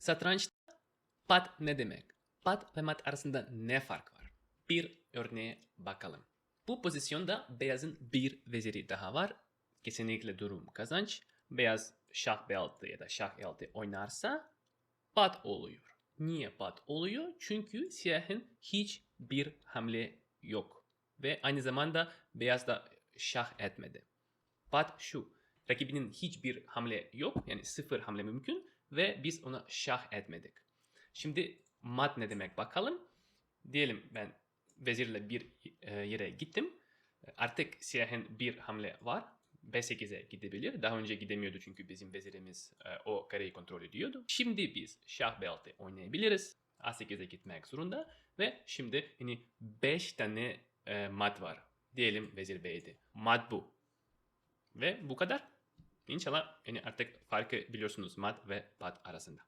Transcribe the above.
Satrançta pat ne demek? Pat ve mat arasında ne fark var? Bir örneğe bakalım. Bu pozisyonda beyazın bir veziri daha var. Kesinlikle durum kazanç. Beyaz şah b6 ya da şah e6 oynarsa pat oluyor. Niye pat oluyor? Çünkü siyahın hiçbir hamle yok. Ve aynı zamanda beyaz da şah etmedi. Pat şu. Rakibinin hiçbir hamle yok. Yani sıfır hamle mümkün. Ve biz ona şah etmedik. Şimdi mat ne demek bakalım. Diyelim ben vezirle bir e, yere gittim. Artık siyahın bir hamle var. B8'e gidebilir. Daha önce gidemiyordu çünkü bizim vezirimiz e, o kareyi kontrol ediyordu. Şimdi biz şah b6 oynayabiliriz. A8'e gitmek zorunda. Ve şimdi yani 5 tane e, mat var. Diyelim vezir b7. Mat bu. Ve bu kadar. İnşallah yani artık farkı biliyorsunuz mat ve pat arasında.